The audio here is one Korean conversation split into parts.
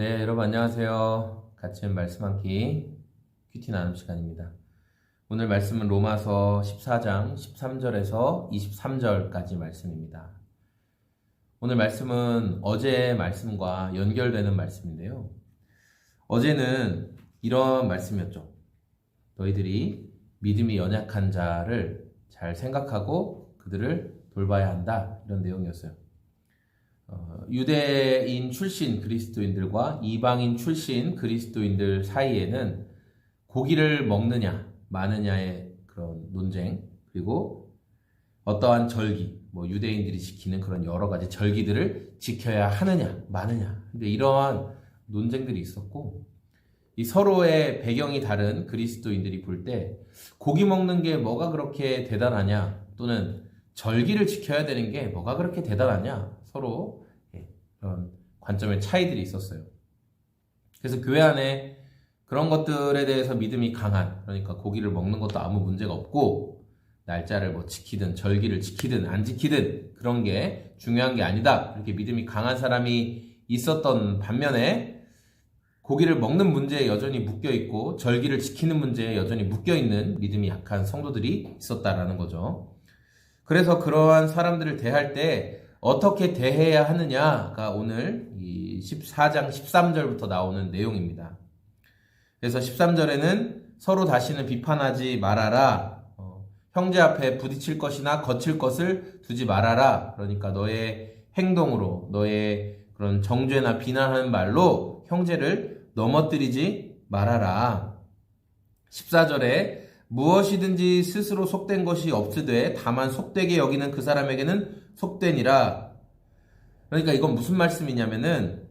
네, 여러분 안녕하세요. 같이 말씀 한끼 큐티 나눔 시간입니다. 오늘 말씀은 로마서 14장 13절에서 23절까지 말씀입니다. 오늘 말씀은 어제의 말씀과 연결되는 말씀인데요. 어제는 이런 말씀이었죠. 너희들이 믿음이 연약한 자를 잘 생각하고 그들을 돌봐야 한다. 이런 내용이었어요. 어, 유대인 출신 그리스도인들과 이방인 출신 그리스도인들 사이에는 고기를 먹느냐, 마느냐의 그런 논쟁, 그리고 어떠한 절기, 뭐 유대인들이 지키는 그런 여러 가지 절기들을 지켜야 하느냐, 마느냐. 근데 이러한 논쟁들이 있었고, 이 서로의 배경이 다른 그리스도인들이 볼 때 고기 먹는 게 뭐가 그렇게 대단하냐, 또는 절기를 지켜야 되는 게 뭐가 그렇게 대단하냐, 서로 예, 그런 관점의 차이들이 있었어요. 그래서 교회 안에 그런 것들에 대해서 믿음이 강한, 그러니까 고기를 먹는 것도 아무 문제가 없고, 날짜를 뭐 지키든 절기를 지키든 안 지키든 그런 게 중요한 게 아니다. 이렇게 믿음이 강한 사람이 있었던 반면에 고기를 먹는 문제에 여전히 묶여 있고 절기를 지키는 문제에 여전히 묶여 있는 믿음이 약한 성도들이 있었다라는 거죠. 그래서 그러한 사람들을 대할 때 어떻게 대해야 하느냐가 오늘 이 14장 13절부터 나오는 내용입니다. 그래서 13절에는 서로 다시는 비판하지 말아라. 어, 형제 앞에 부딪힐 것이나 거칠 것을 두지 말아라. 그러니까 너의 행동으로, 너의 그런 정죄나 비난하는 말로 형제를 넘어뜨리지 말아라. 14절에 무엇이든지 스스로 속된 것이 없으되 다만 속되게 여기는 그 사람에게는 속되니라. 그러니까 이건 무슨 말씀이냐면은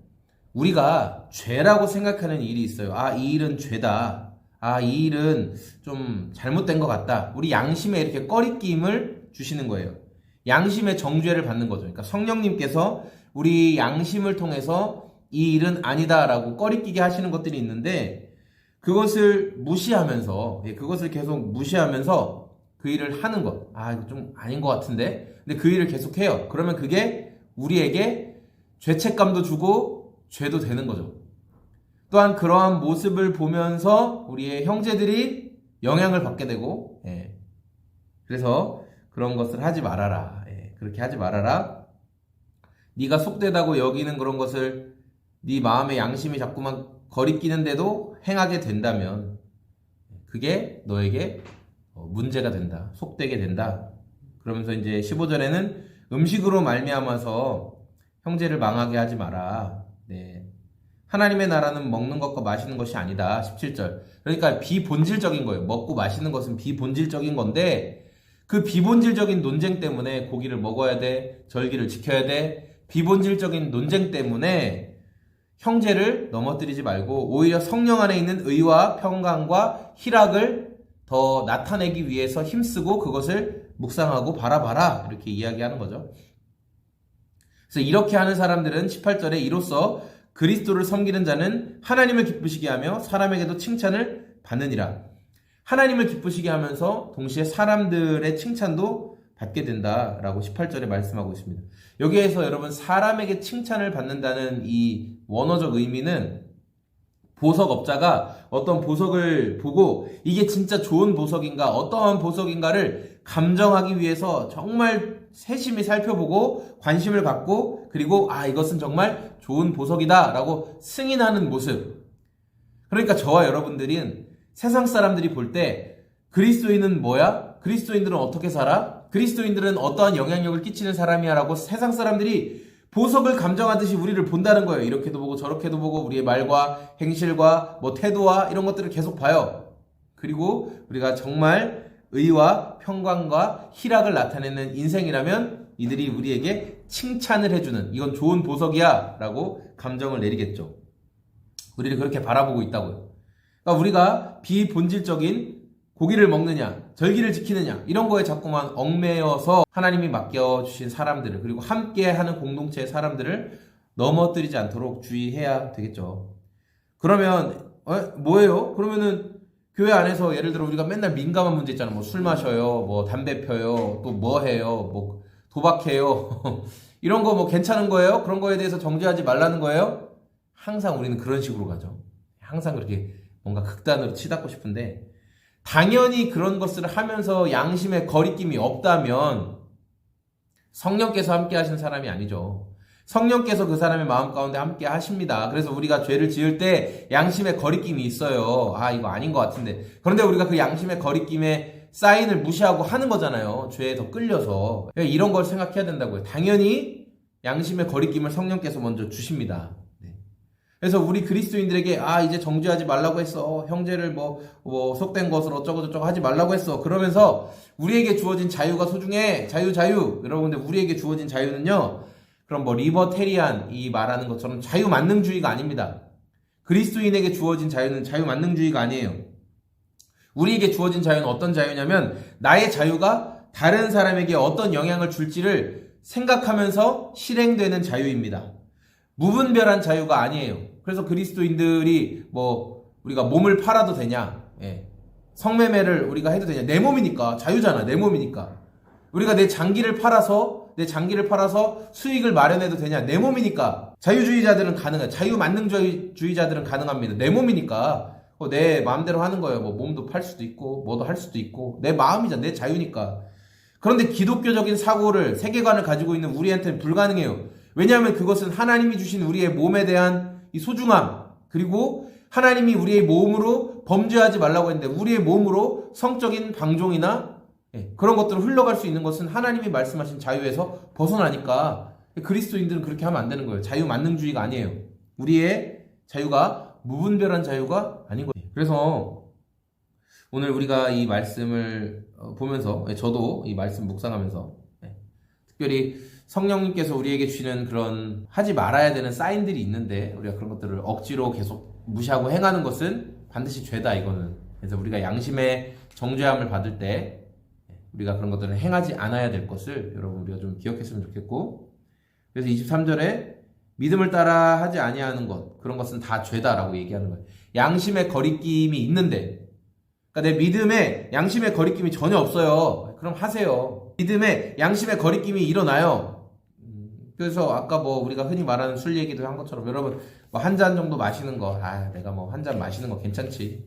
우리가 죄라고 생각하는 일이 있어요. 아, 이 일은 죄다. 아, 이 일은 좀 잘못된 것 같다. 우리 양심에 이렇게 꺼리낌을 주시는 거예요. 양심의 정죄를 받는 거죠. 그러니까 성령님께서 우리 양심을 통해서 이 일은 아니다라고 꺼리끼게 하시는 것들이 있는데 그것을 무시하면서 예, 그것을 계속 무시하면서 그 일을 하는 것. 아, 이거 좀 아닌 것 같은데. 근데 그 일을 계속 해요. 그러면 그게 우리에게 죄책감도 주고 죄도 되는 거죠. 또한 그러한 모습을 보면서 우리의 형제들이 영향을 받게 되고, 예. 그래서 그런 것을 하지 말아라. 예. 그렇게 하지 말아라. 네가 속되다고 여기는 그런 것을 네 마음의 양심이 자꾸만 거리끼는데도 행하게 된다면 그게 너에게 어, 문제가 된다. 속되게 된다. 그러면서 이제 15절에는 음식으로 말미암아서 형제를 망하게 하지 마라. 네. 하나님의 나라는 먹는 것과 마시는 것이 아니다. 17절. 그러니까 비본질적인 거예요. 먹고 마시는 것은 비본질적인 건데 그 비본질적인 논쟁 때문에 고기를 먹어야 돼. 절기를 지켜야 돼. 비본질적인 논쟁 때문에 형제를 넘어뜨리지 말고 오히려 성령 안에 있는 의와 평강과 희락을 더 나타내기 위해서 힘쓰고 그것을 묵상하고 바라봐라 이렇게 이야기하는 거죠. 그래서 이렇게 하는 사람들은 18절에 이로써 그리스도를 섬기는 자는 하나님을 기쁘시게 하며 사람에게도 칭찬을 받느니라. 하나님을 기쁘시게 하면서 동시에 사람들의 칭찬도 받게 된다라고 18절에 말씀하고 있습니다. 여기에서 여러분 사람에게 칭찬을 받는다는 이 원어적 의미는 보석업자가 어떤 보석을 보고 이게 진짜 좋은 보석인가 어떠한 보석인가를 감정하기 위해서 정말 세심히 살펴보고 관심을 갖고 그리고 아 이것은 정말 좋은 보석이다 라고 승인하는 모습 그러니까 저와 여러분들은 세상 사람들이 볼 때 그리스도인은 뭐야? 그리스도인들은 어떻게 살아? 그리스도인들은 어떠한 영향력을 끼치는 사람이야 라고 세상 사람들이 보석을 감정하듯이 우리를 본다는 거예요. 이렇게도 보고 저렇게도 보고 우리의 말과 행실과 뭐 태도와 이런 것들을 계속 봐요. 그리고 우리가 정말 의와 평강과 희락을 나타내는 인생이라면 이들이 우리에게 칭찬을 해주는 이건 좋은 보석이야 라고 감정을 내리겠죠. 우리를 그렇게 바라보고 있다고요. 그러니까 우리가 비본질적인 고기를 먹느냐, 절기를 지키느냐, 이런 거에 자꾸만 얽매여서 하나님이 맡겨주신 사람들을, 그리고 함께 하는 공동체의 사람들을 넘어뜨리지 않도록 주의해야 되겠죠. 그러면, 어, 뭐예요? 그러면은 교회 안에서 예를 들어 우리가 맨날 민감한 문제 있잖아. 뭐 술 마셔요, 뭐 담배 펴요, 또 뭐 해요, 뭐 도박해요. 이런 거 뭐 괜찮은 거예요? 그런 거에 대해서 정죄하지 말라는 거예요? 항상 우리는 그런 식으로 가죠. 항상 그렇게 뭔가 극단으로 치닫고 싶은데 당연히 그런 것을 하면서 양심의 거리낌이 없다면 성령께서 함께 하신 사람이 아니죠. 성령께서 그 사람의 마음 가운데 함께 하십니다. 그래서 우리가 죄를 지을 때 양심의 거리낌이 있어요. 아, 이거 아닌 것 같은데. 그런데 우리가 그 양심의 거리낌의 사인을 무시하고 하는 거잖아요. 죄에 더 끌려서. 그러니까 이런 걸 생각해야 된다고요. 당연히 양심의 거리낌을 성령께서 먼저 주십니다. 네. 그래서 우리 그리스도인들에게 아 이제 정죄하지 말라고 했어. 형제를 뭐, 뭐 속된 것을 어쩌고 저쩌고 하지 말라고 했어. 그러면서 우리에게 주어진 자유가 소중해. 자유 자유. 여러분들 우리에게 주어진 자유는요 그럼 뭐 리버테리안 이 말하는 것처럼 자유 만능주의가 아닙니다. 그리스도인에게 주어진 자유는 자유 만능주의가 아니에요. 우리에게 주어진 자유는 어떤 자유냐면 나의 자유가 다른 사람에게 어떤 영향을 줄지를 생각하면서 실행되는 자유입니다. 무분별한 자유가 아니에요. 그래서 그리스도인들이 뭐 우리가 몸을 팔아도 되냐? 예. 성매매를 우리가 해도 되냐? 내 몸이니까 자유잖아. 내 몸이니까. 우리가 내 장기를 팔아서 내 장기를 팔아서 수익을 마련해도 되냐? 내 몸이니까. 자유주의자들은 가능해. 자유 만능주의자들은 가능합니다. 내 몸이니까. 어, 내 마음대로 하는 거예요. 뭐 몸도 팔 수도 있고 뭐도 할 수도 있고 내 마음이잖아. 내 자유니까. 그런데 기독교적인 사고를 세계관을 가지고 있는 우리한테는 불가능해요. 왜냐하면 그것은 하나님이 주신 우리의 몸에 대한 이 소중함 그리고 하나님이 우리의 몸으로 범죄하지 말라고 했는데 우리의 몸으로 성적인 방종이나 예, 그런 것들을 흘러갈 수 있는 것은 하나님이 말씀하신 자유에서 벗어나니까 그리스도인들은 그렇게 하면 안 되는 거예요. 자유 만능주의가 아니에요. 우리의 자유가 무분별한 자유가 아닌 거예요. 그래서 오늘 우리가 이 말씀을 어, 보면서 예, 저도 이 말씀 묵상하면서 예, 특별히 성령님께서 우리에게 주시는 그런 하지 말아야 되는 사인들이 있는데 우리가 그런 것들을 억지로 계속 무시하고 행하는 것은 반드시 죄다 이거는 그래서 우리가 양심의 정죄함을 받을 때 예, 우리가 그런 것들을 행하지 않아야 될 것을 여러분 우리가 좀 기억했으면 좋겠고 그래서 23절에 믿음을 따라 하지 아니하는 것 그런 것은 다 죄다라고 얘기하는 거예요. 양심의 거리낌이 있는데 그러니까 내 믿음에 양심의 거리낌이 전혀 없어요. 그럼 하세요. 믿음에 양심의 거리낌이 일어나요. 음, 그래서 아까 뭐 우리가 흔히 말하는 술 얘기도 한 것처럼 여러분 뭐 한 잔 정도 마시는 거, 아 내가 뭐 한 잔 마시는 거 괜찮지.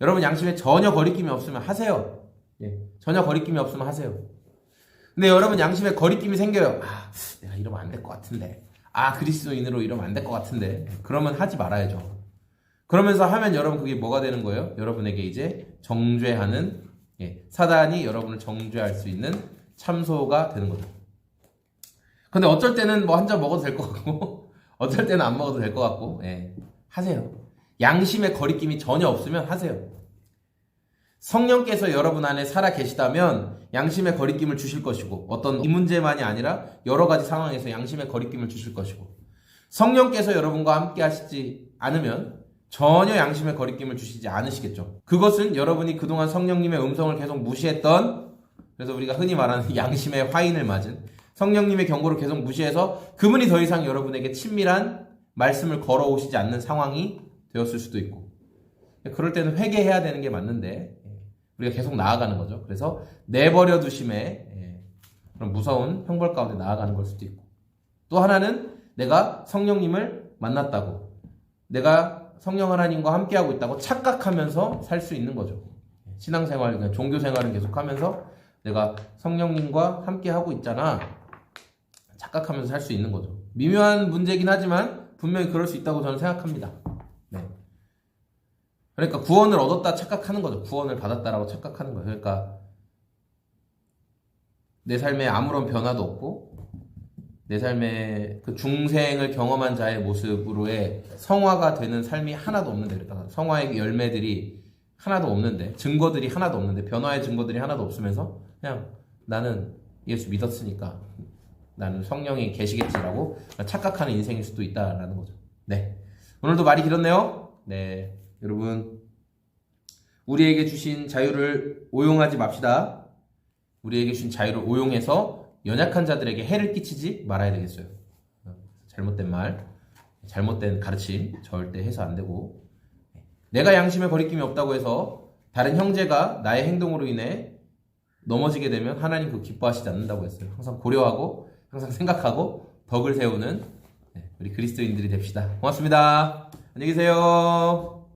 여러분 양심에 전혀 거리낌이 없으면 하세요. 예, 전혀 거리낌이 없으면 하세요. 근데 여러분 양심에 거리낌이 생겨요. 아 내가 이러면 안 될 것 같은데. 아 그리스도인으로 이러면 안 될 것 같은데. 그러면 하지 말아야죠. 그러면서 하면 여러분 그게 뭐가 되는 거예요? 여러분에게 이제 정죄하는 예, 사단이 여러분을 정죄할 수 있는 참소가 되는 거죠. 근데 어쩔 때는 뭐 한 잔 먹어도 될 것 같고 어쩔 때는 안 먹어도 될 것 같고 예, 하세요. 양심의 거리낌이 전혀 없으면 하세요. 성령께서 여러분 안에 살아 계시다면 양심의 거리낌을 주실 것이고 어떤 이 문제만이 아니라 여러 가지 상황에서 양심의 거리낌을 주실 것이고 성령께서 여러분과 함께 하시지 않으면 전혀 양심의 거리낌을 주시지 않으시겠죠. 그것은 여러분이 그동안 성령님의 음성을 계속 무시했던 그래서 우리가 흔히 말하는 양심의 화인을 맞은 성령님의 경고를 계속 무시해서 그분이 더 이상 여러분에게 친밀한 말씀을 걸어오시지 않는 상황이 되었을 수도 있고 그럴 때는 회개해야 되는 게 맞는데 우리가 계속 나아가는 거죠. 그래서 내버려 두심에 그런 무서운 형벌 가운데 나아가는 걸 수도 있고 또 하나는 내가 성령님을 만났다고 내가 성령 하나님과 함께하고 있다고 착각하면서 살 수 있는 거죠. 신앙생활, 그러니까 종교생활은 계속하면서 내가 성령님과 함께하고 있잖아. 착각하면서 살 수 있는 거죠. 미묘한 문제긴 하지만 분명히 그럴 수 있다고 저는 생각합니다. 네. 그러니까 구원을 얻었다 착각하는 거죠. 구원을 받았다라고 착각하는 거예요. 그러니까 내 삶에 아무런 변화도 없고 내 삶의 그 중생을 경험한 자의 모습으로의 성화가 되는 삶이 하나도 없는데 성화의 열매들이 하나도 없는데 증거들이 하나도 없는데 변화의 증거들이 하나도 없으면서 그냥 나는 예수 믿었으니까 나는 성령이 계시겠지라고 착각하는 인생일 수도 있다라는 거죠. 네. 오늘도 말이 길었네요. 네. 여러분 우리에게 주신 자유를 오용하지 맙시다. 우리에게 주신 자유를 오용해서 연약한 자들에게 해를 끼치지 말아야 되겠어요. 잘못된 말, 잘못된 가르침 절대 해서 안 되고 내가 양심에 거리낌이 없다고 해서 다른 형제가 나의 행동으로 인해 넘어지게 되면 하나님 그 기뻐하시지 않는다고 했어요. 항상 고려하고 항상 생각하고 덕을 세우는 네, 우리 그리스도인들이 됩시다. 고맙습니다. 안녕히 계세요.